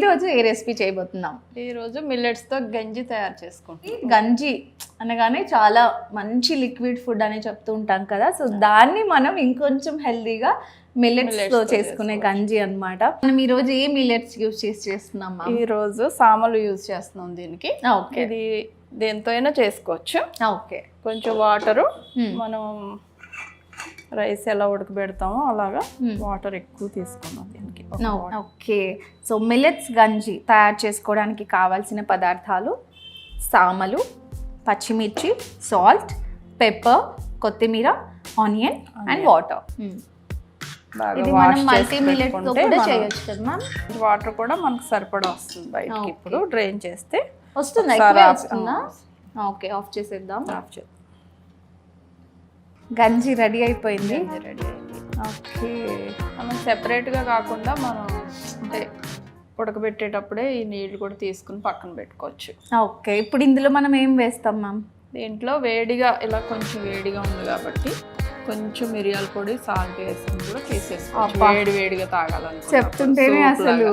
ఈరోజు ఏ రెసిపీ చేయబోతున్నాం? ఈరోజు మిల్లెట్స్తో గంజి తయారు చేసుకుంటాం. గంజి అనగానే చాలా మంచి లిక్విడ్ ఫుడ్ అని చెప్తూ ఉంటాం కదా. సో దాన్ని మనం ఇంకొంచెం హెల్దీగా మిల్లెట్స్ Millets తో తో చేసుకునే గంజి అన్నమాట. మనం ఈ రోజు ఏ మిల్లెట్స్ యూస్ చేసి చేస్తున్నాం ఈరోజు సామలు యూజ్ చేస్తున్నాం దీనికి. ఓకే. ఇది దేంతో అయినా చేసుకోవచ్చు. ఓకే. కొంచెం వాటరు. మనం రైస్ ఎలా ఉడకబెడతామో అలాగా. వాటర్ ఎక్కువ తీసుకున్నాం. ఓకే సో మిల్లెట్స్ గంజి తయారు చేసుకోవడానికి కావాల్సిన పదార్థాలు సామలు పచ్చిమిర్చి సాల్ట్ పెప్పర్ కొత్తిమీర ఆనియన్ అండ్ వాటర్ ఇది మనం మల్టీ పెట్టుకుంటే కూడా చేయొచ్చు కదా మ్యామ్ వాటర్ కూడా మనకు సరిపడా వస్తుంది బయటకి. ఇప్పుడు డ్రైన్ చేస్తే వస్తుందా? వస్తుందా? ఓకే ఆఫ్ చేసేద్దాం. ఆఫ్ చేద్దాం. గంజి రెడీ అయిపోయింది. గంజి రెడీ ఓకే. మనం సెపరేట్గా కాకుండా మనం అంటే ఉడకబెట్టేటప్పుడే ఈ నీళ్ళు కూడా తీసుకుని పక్కన పెట్టుకోవచ్చు. ఓకే. ఇప్పుడు ఇందులో మనం ఏం వేస్తాం మ్యామ్? దీంట్లో వేడిగా ఇలా కొంచెం వేడిగా ఉంది కాబట్టి కొంచెం మిరియాల పొడి సాల్ట్ వేసుకుని కూడా తీసేసుకోవచ్చు. అబ్బా. వేడి వేడిగా తాగాలనుకుంటే చెప్తుంటేనే అసలు